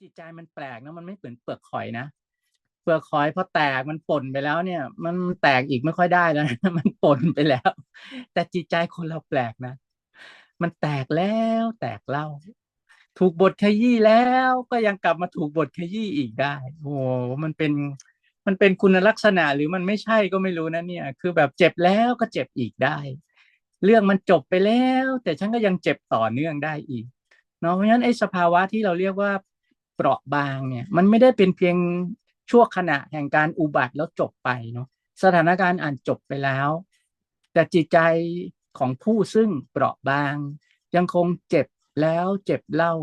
จิตใจมันแปลกนะมันไม่เหมือนเปลือกหอยนะเปลือกหอยพอแตกมันป่นไปแล้วเนี่ย มันแตกอีกไม่ค่อยได้แล้วนะมันป่นไปแล้ว แต่จิตใจคนเราแปลกนะ มันแตกแล้วแตกเล่า ถูกบทขยี้แล้วก็ยังกลับมาถูกบทขยี้อีกได้โอ้โหมันเป็นมันเป็นคุณลักษณะหรือมันไม่ใช่ก็ไม่รู้นะเนี่ย คือแบบเจ็บแล้วก็เจ็บอีกได้ เรื่องมันจบไปแล้ว แต่ฉันก็ยังเจ็บต่อเนื่องได้อีกเนาะเพราะฉะนั้นไอ้สภาวะที่เราเรียกว่า เปราะบางเนี่ยมันไม่ได้เป็นเพียงชั่วขณะแห่งการอุบัติแล้วจบไปเนาะสถานการณ์อ่านจบไปแล้ว แต่จิตใจของผู้ซึ่งเปราะบาง ยังคงเจ็บแล้วเจ็บเล่า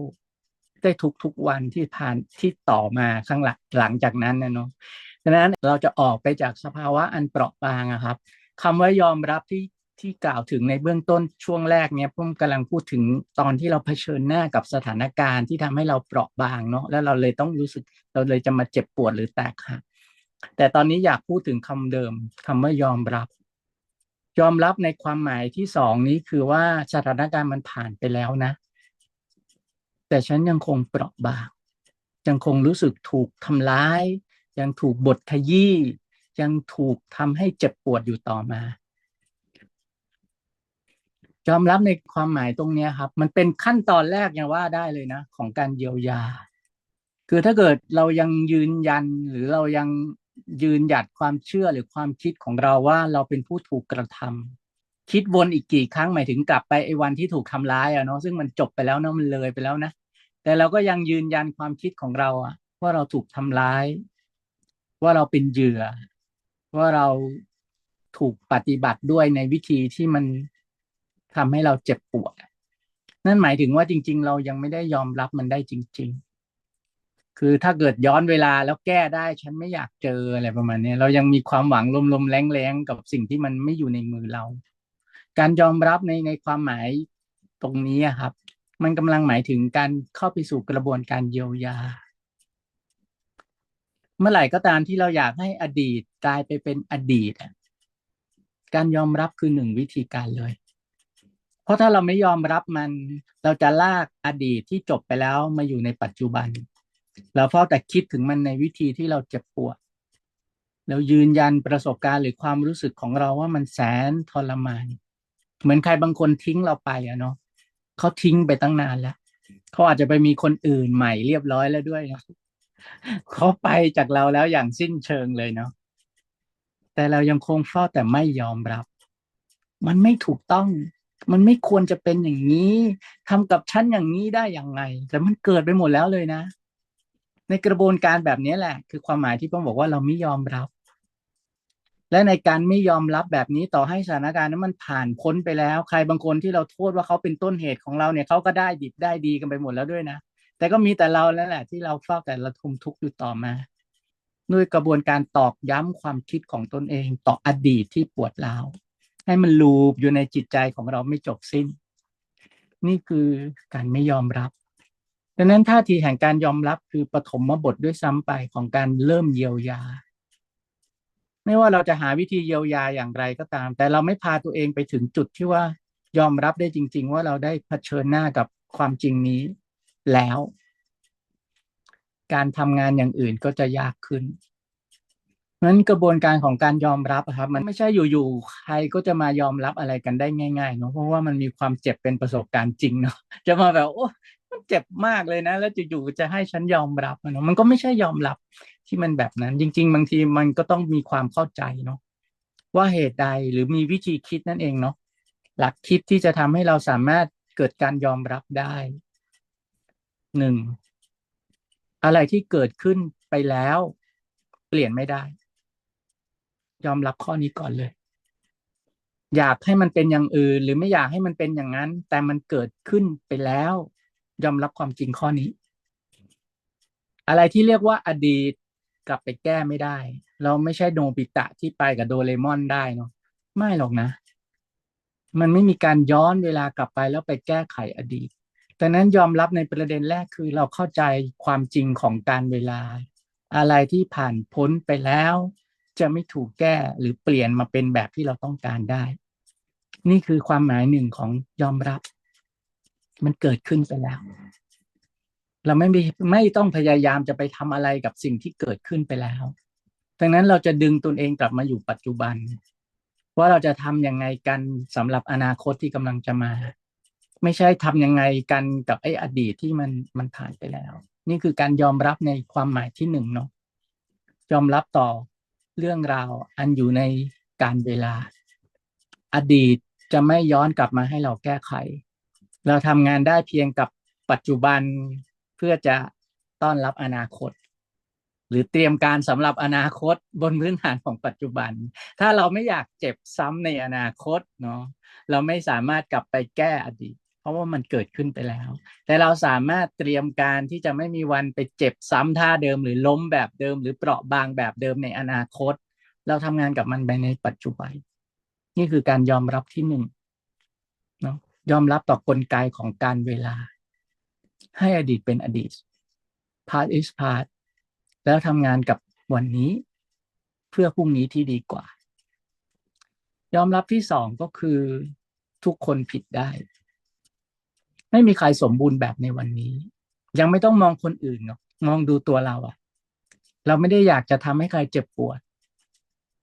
ได้ทุกๆวันที่ผ่านที่ต่อมาข้างหลังหลังจากนั้นนะเนาะดังนั้นเราจะออกไปจากสภาวะอันเปราะบางอะครับคำว่ายอมรับที่ ที่กล่าวถึงในเบื้องต้นช่วงแรกเนี้ยผมกำลังพูดถึงตอนที่เราเผชิญหน้ากับสถานการณ์ที่ทำให้เราเปราะบางเนาะแล้วเราเลยต้องรู้สึกเราเลยจะมาเจ็บปวดหรือแตกหักแต่ตอนนี้อยากพูดถึงคำเดิมคำว่ายอมรับ ยอมรับในความหมายที่สองนี้คือว่าสถานการณ์มันผ่านไปแล้วนะ แต่ฉันยังคงเปราะบาง ยังคงรู้สึกถูกทำร้าย ยังถูกบทขยี้ยังถูกทำให้เจ็บปวดอยู่ต่อมา ยอมรับในความหมายตรงนี้ครับ มันเป็นขั้นตอนแรกยังว่าได้เลยนะ ของการเยียวยา คือถ้าเกิดเรายังยืนยันหรือเรายังยืนหยัดความเชื่อหรือความคิดของเราว่าเราเป็นผู้ถูกกระทำคิดวนอีกกี่ครั้งหมายถึงกลับไปไอ้วันที่ถูกทำร้ายอะเนาะซึ่งมันจบไปแล้วเนาะมันเลยไปแล้วนะแต่เราก็ยังยืนยันความคิดของเราอะว่าเราถูกทำร้าย ว่าเราเป็นเหยื่อ ว่าเราถูกปฏิบัติด้วยในวิธีที่มัน ทำให้เราเจ็บปวด นั่นหมายถึงว่าจริง ๆ เรายังไม่ได้ยอมรับมันได้จริง ๆ คือถ้าเกิดย้อนเวลาแล้วแก้ได้ฉันไม่อยากเจออะไรประมาณนี้เรายังมีความหวังลมๆแรงๆกับสิ่งที่มันไม่อยู่ในมือเรา การยอมรับในในความหมายตรงนี้ครับ มันกำลังหมายถึงการเข้าไปสู่กระบวนการเยียวยา เมื่อไหร่ก็ตามที่เราอยากให้อดีตกลายไปเป็นอดีตการยอมรับคือหนึ่งวิธีการเลย เพราะถ้าเราไม่ยอมรับมัน เราจะลากอดีตที่จบไปแล้วมาอยู่ในปัจจุบัน เราเฝ้าแต่คิดถึงมันในวิธีที่เราเจ็บปวดเรายืนยันประสบการณ์หรือความรู้สึกของเราว่ามันแสนทรมาน เหมือนใครบางคนทิ้งเราไปอะเนาะเขาทิ้งไปตั้งนานแล้วเขาอาจจะไปมีคนอื่นใหม่เรียบร้อยแล้วด้วยนะเขาไปจากเราแล้วอย่างสิ้นเชิงเลยเนาะแต่เรายังคงเฝ้าแต่ไม่ยอมรับ มันไม่ถูกต้อง มันไม่ควรจะเป็นอย่างนี้ทำกับฉันอย่างนี้ได้อย่างไง แต่มันเกิดไปหมดแล้วเลยนะ ในกระบวนการแบบนี้แหละ คือความหมายที่ผมบอกว่าเราไม่ยอมรับ และในการไม่ยอมรับแบบนี้ต่อให้สถานการณ์นั้นมันผ่านพ้นไปแล้ว ใครบางคนที่เราโทษว่าเขาเป็นต้นเหตุของเราเนี่ยเขาก็ได้ดิบได้ดีกันไปหมดแล้วด้วยนะแต่ก็มีแต่เราแล้วแหละ ที่เราเฝ้าแต่ละทุมทุกข์อยู่ต่อมา ด้วยกระบวนการตอกย้ำความคิดของตนเองต่ออดีตที่ปวดร้าว ให้มันลูปอยู่ในจิตใจของเราไม่จบสิ้น นี่คือการไม่ยอมรับ ดังนั้นท่าทีแห่งการยอมรับคือปฐมบทด้วยซ้ำไปของการเริ่มเยียวยา ไม่ว่าเราจะหาวิธีเยียวยาอย่างไรก็ตาม แต่เราไม่พาตัวเองไปถึงจุดที่ว่ายอมรับได้จริง ๆ ว่าเราได้เผชิญหน้ากับความจริงนี้แล้ว การทำงานอย่างอื่นก็จะยากขึ้น นั้นกระบวนการของการยอมรับครับ มันไม่ใช่อยู่ๆใครก็จะมายอมรับอะไรกันได้ง่ายๆเนาะเพราะว่ามันมีความเจ็บเป็นประสบการณ์จริงเนาะจะมาแบบโอ้มันเจ็บมากเลยนะ แล้วอยู่ๆจะให้ฉันยอมรับเนาะมันก็ไม่ใช่ยอมรับที่มันแบบนั้น จริง ๆ บางทีมันก็ต้องมีความเข้าใจเนาะว่าเหตุใดหรือมีวิธีคิดนั่นเองเนาะหลักคิดที่จะทำให้เราสามารถเกิดการยอมรับได้หนึ่งอะไรที่เกิดขึ้นไปแล้ว เปลี่ยนไม่ได้ ยอมรับข้อนี้ก่อนเลย อยากให้มันเป็นอย่างอื่น หรือไม่อยากให้มันเป็นอย่างนั้น แต่มันเกิดขึ้นไปแล้ว ยอมรับความจริงข้อนี้ อะไรที่เรียกว่าอดีตกลับไปแก้ไม่ได้ เราไม่ใช่โนบิตะที่ไปกับโดเรมอนได้เนาะไม่หรอกนะ มันไม่มีการย้อนเวลากลับไปแล้วไปแก้ไขอดีตดังนั้นยอมรับในประเด็นแรกคือเราเข้าใจความจริงของการเวลา อะไรที่ผ่านพ้นไปแล้ว จะไม่ถูกแก้หรือเปลี่ยนมาเป็นแบบที่เราต้องการได้ นี่คือความหมายหนึ่งของยอมรับ มันเกิดขึ้นไปแล้ว เราไม่มีไม่ต้องพยายามจะไปทำอะไรกับสิ่งที่เกิดขึ้นไปแล้วดังนั้นเราจะดึงตนเองกลับมาอยู่ปัจจุบัน ว่าเราจะทำยังไงกันสำหรับอนาคตที่กำลังจะมา ไม่ใช่ทำยังไงกันกับไอ้อดีตที่มันมันผ่านไปแล้ว นี่คือการยอมรับในความหมายที่หนึ่งเนาะยอมรับต่อ เรื่องราวอันอยู่ในการเวลา อดีตจะไม่ย้อนกลับมาให้เราแก้ไข เราทำงานได้เพียงกับปัจจุบันเพื่อจะต้อนรับอนาคต หรือเตรียมการสำหรับอนาคตบนพื้นฐานของปัจจุบัน ถ้าเราไม่อยากเจ็บซ้ำในอนาคตเนาะเราไม่สามารถกลับไปแก้อดีต ราะว่ามันเกิดขึ้นไปแล้ว แต่เราสามารถเตรียมการที่จะไม่มีวันไปเจ็บซ้ำท่าเดิม หรือล้มแบบเดิม หรือเปราะบางแบบเดิมในอนาคต เราทำงานกับมันไปในปัจจุบัน นี่คือการยอมรับที่หนึ่งเนาะยอมรับต่อกลไกของการเวลา ให้อดีตเป็นอดีต past is past แล้วทำงานกับวันนี้ เพื่อพรุ่งนี้ที่ดีกว่า ยอมรับที่สองก็คือทุกคนผิดได้ ไม่มีใครสมบูรณ์แบบในวันนี้ ยังไม่ต้องมองคนอื่นเนาะมองดูตัวเราอะเราไม่ได้อยากจะทำให้ใครเจ็บปวด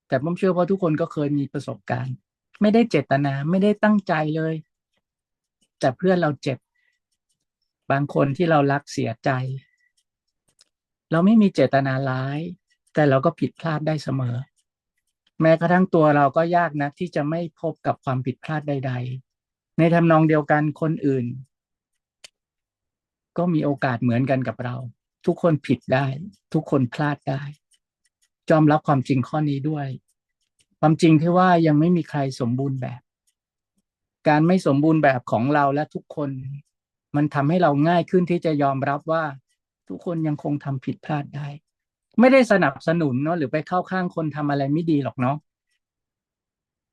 แต่ผมเชื่อว่าทุกคนก็เคยมีประสบการณ์ ไม่ได้เจตนาไม่ได้ตั้งใจเลย แต่เพื่อนเราเจ็บ บางคนที่เรารักเสียใจ เราไม่มีเจตนาร้าย แต่เราก็ผิดพลาดได้เสมอ แม้กระทั่งตัวเราก็ยากนะที่จะไม่พบกับความผิดพลาดใด ๆ ในทำนองเดียวกันคนอื่น ก็มีโอกาสเหมือนกันกับเรา ทุกคนผิดได้ ทุกคนพลาดได้ยอมรับความจริงข้อนี้ด้วย ความจริงที่ว่ายังไม่มีใครสมบูรณ์แบบ การไม่สมบูรณ์แบบของเราและทุกคน มันทำให้เราง่ายขึ้นที่จะยอมรับว่า ทุกคนยังคงทำผิดพลาดได้ ไม่ได้สนับสนุนเนาะหรือไปเข้าข้างคนทำอะไรไม่ดีหรอกเนาะ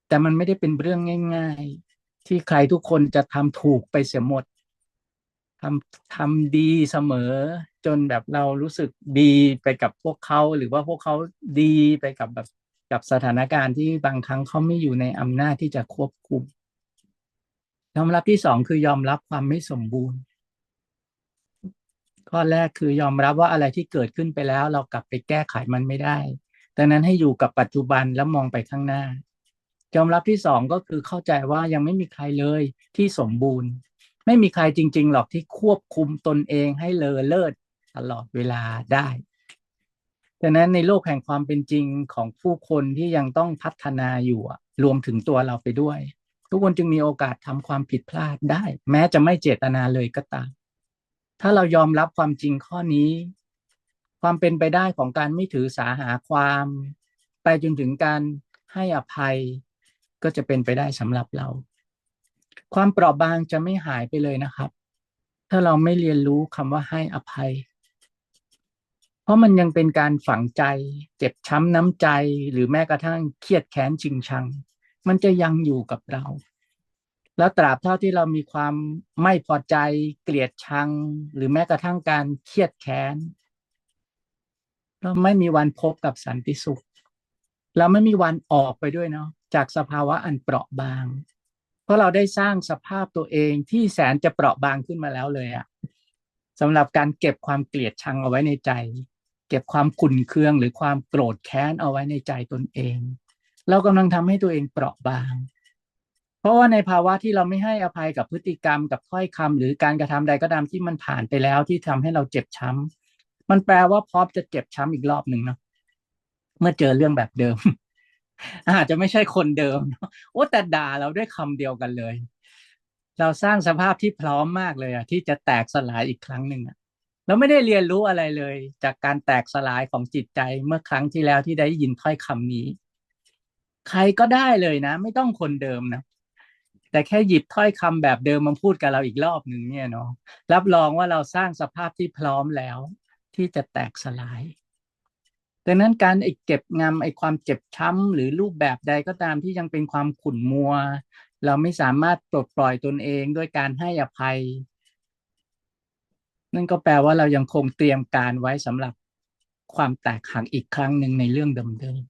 แต่มันไม่ได้เป็นเรื่องง่าย ๆ ที่ใครทุกคนจะทำถูกไปเสียหมด ทำทำดีเสมอ จนแบบเรารู้สึกดีไปกับพวกเขาหรือว่าพวกเขาดีไปกับแบบกับสถานการณ์ที่บางครั้งเขาไม่อยู่ในอำนาจที่จะควบคุมยอมรับที่สองคือยอมรับความไม่สมบูรณ์ ข้อแรกคือยอมรับว่าอะไรที่เกิดขึ้นไปแล้ว เรากลับไปแก้ไขมันไม่ได้ดังนั้นให้อยู่กับปัจจุบันแล้วมองไปข้างหน้า ยอมรับที่สองก็คือเข้าใจว่ายังไม่มีใครเลยที่สมบูรณ์ ไม่มีใครจริง ๆ หรอกที่ควบคุมตนเองให้เลอเลิศตลอดเวลาได้ดังนั้นในโลกแห่งความเป็นจริงของผู้คนที่ยังต้องพัฒนาอยู่รวมถึงตัวเราไปด้วย ทุกคนจึงมีโอกาสทำความผิดพลาดได้ แม้จะไม่เจตนาเลยก็ตาม ถ้าเรายอมรับความจริงข้อนี้ ความเป็นไปได้ของการไม่ถือสาหาความ ไปจนถึงการให้อภัยก็จะเป็นไปได้สำหรับเรา ความเปราะบางจะไม่หายไปเลยนะครับ ถ้าเราไม่เรียนรู้คำว่าให้อภัย เพราะมันยังเป็นการฝังใจ เจ็บช้ำน้ำใจหรือแม้กระทั่งเครียดแค้นจริงชัง มันจะยังอยู่กับเรา แล้วตราบเท่าที่เรามีความไม่พอใจ เกลียดชัง หรือแม้กระทั่งการเครียดแค้นเราไม่มีวันพบกับสันติสุข เราไม่มีวันออกไปด้วยเนาะจากสภาวะอันเปราะบาง ราะเราได้สร้างสภาพตัวเองที่แสนจะเปราะบางขึ้นมาแล้วเลยอะสำหรับการเก็บความเกลียดชังเอาไว้ในใจ เก็บความขุ่นเคืองหรือความโกรธแค้นเอาไว้ในใจตนเอง เรากำลังทำให้ตัวเองเปราะบาง เพราะว่าในภาวะที่เราไม่ให้อภัยกับพฤติกรรมกับถ้อยคำหรือการกระทำใดก็ตามที่มันผ่านไปแล้วที่ทำให้เราเจ็บช้ำมันแปลว่าพร้อมจะเจ็บช้ำอีกรอบหนึ่งเนาะเมื่อเจอเรื่องแบบเดิม อาจจะไม่ใช่คนเดิมโอ้แต่ด่าเราด้วยคำเดียวกันเลย เราสร้างสภาพที่พร้อมมากเลยอะที่จะแตกสลายอีกครั้งหนึ่งอะเราไม่ได้เรียนรู้อะไรเลย จากการแตกสลายของจิตใจเมื่อครั้งที่แล้วที่ได้ยินถ้อยคำนี้ ใครก็ได้เลยนะ ไม่ต้องคนเดิมนะแต่แค่หยิบถ้อยคำแบบเดิมมาพูดกับเราอีกรอบหนึ่งเนี่ยเนาะรับรองว่าเราสร้างสภาพที่พร้อมแล้ว ที่จะแตกสลาย ดังนั้นการไอ้เก็บงำไอ้ความเจ็บช้ำหรือรูปแบบใดก็ตามที่ยังเป็นความขุ่นมัว เราไม่สามารถปลดปล่อยตนเองด้วยการให้อภัย นั่นก็แปลว่าเรายังคงเตรียมการไว้สำหรับความแตกหักอีกครั้งหนึ่งในเรื่องเดิม